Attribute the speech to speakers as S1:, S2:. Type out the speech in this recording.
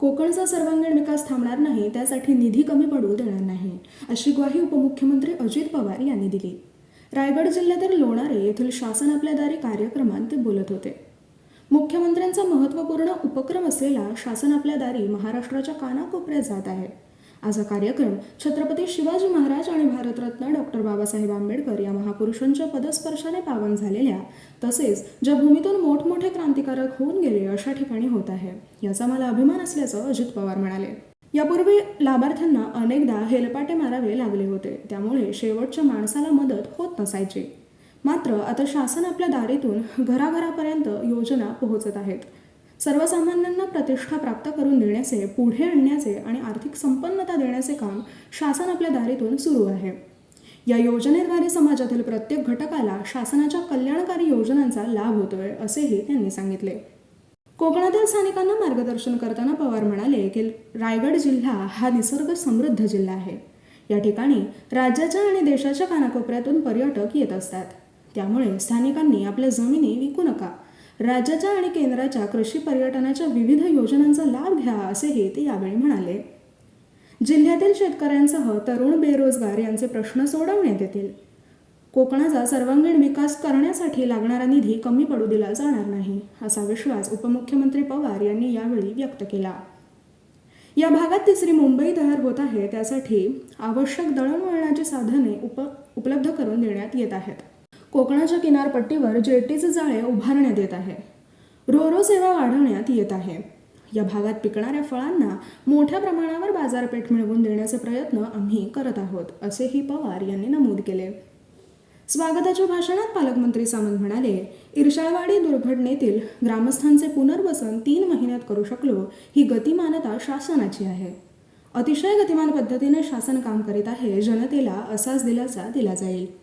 S1: कोकणचा सर्वांगीण विकास थांबणार नाही त्यासाठी निधी कमी पडू देणार नाही अशी ग्वाही उपमुख्यमंत्री अजित पवार यांनी दिली. रायगड जिल्ह्यातील लोणारे येथील शासन आपल्या दारी कार्यक्रमात ते बोलत होते. मुख्यमंत्र्यांचा महत्त्वपूर्ण उपक्रम असलेला शासन आपल्या दारी महाराष्ट्राच्या कानाकोपऱ्यात जात आहे. आज हा कार्यक्रम छत्रपती शिवाजी महाराज आणि भारतरत्न डॉक्टर बाबासाहेब आंबेडकर या महापुरुषांच्या पदस्पर्शाने पावन झालेल्या तसेच ज्या भूमीतून मोठमोठे क्रांतिकारक होऊन गेले अशा ठिकाणी होत आहे. याचा मला अभिमान असल्याचं अजित पवार म्हणाले. यापूर्वी लाभार्थ्यांना अनेकदा हेलपाटे मारावे लागले होते. त्यामुळे शेवटच्या माणसाला मदत होत नसायची. मात्र आता शासन आपल्या दारीतून घराघरापर्यंत योजना पोहोचत आहेत. सर्वसामान्यांना प्रतिष्ठा प्राप्त करून देण्याचे पुढे आणण्याचे आणि आर्थिक संपन्नता देण्याचे काम शासन आपल्या दारीतून सुरू आहे. या योजनेद्वारे समाजातील प्रत्येक घटकाला शासनाच्या कल्याणकारी योजनांचा लाभ होतोय असेही त्यांनी सांगितले. कोकणातील स्थानिकांना मार्गदर्शन करताना पवार म्हणाले की रायगड जिल्हा हा निसर्ग समृद्ध जिल्हा आहे. या ठिकाणी राज्याच्या आणि देशाच्या कानाकोपऱ्यातून पर्यटक येत असतात. त्यामुळे स्थानिकांनी आपल्या जमिनी विकू नका. राज्याच्या आणि केंद्राच्या कृषी पर्यटनाच्या विविध योजनांचा लाभ घ्या असेही ते यावेळी म्हणाले. जिल्ह्यातील शेतकऱ्यांसह तरुण बेरोजगार यांचे प्रश्न सोडवण्यात येतील. कोकणाचा सर्वांगीण विकास करण्यासाठी लागणारा निधी कमी पडू दिला जाणार नाही असा विश्वास उपमुख्यमंत्री पवार यांनी यावेळी व्यक्त केला. या भागात तिसरी मुंबई तयार होत आहे त्यासाठी आवश्यक दळणवळणाची साधने उप उपलब्ध करून देण्यात येत आहेत. कोकणाच्या किनारपट्टीवर जेटीचे जाळे उभारण्यात येत आहे. रोरो सेवा वाढवण्यात येत आहे. या भागात पिकणाऱ्या फळांना मोठ्या प्रमाणावर बाजारपेठ मिळवून देण्याचे प्रयत्न आम्ही करत आहोत असेही पवार यांनी नमूद केले. स्वागताच्या भाषणात पालकमंत्री सामंत म्हणाले इर्शाळवाडी दुर्घटनेतील ग्रामस्थांचे पुनर्वसन तीन महिन्यात करू शकलो ही गतिमानता शासनाची आहे. अतिशय गतिमान पद्धतीने शासन काम करीत आहे जनतेला असाच दिलासा दिला जाईल.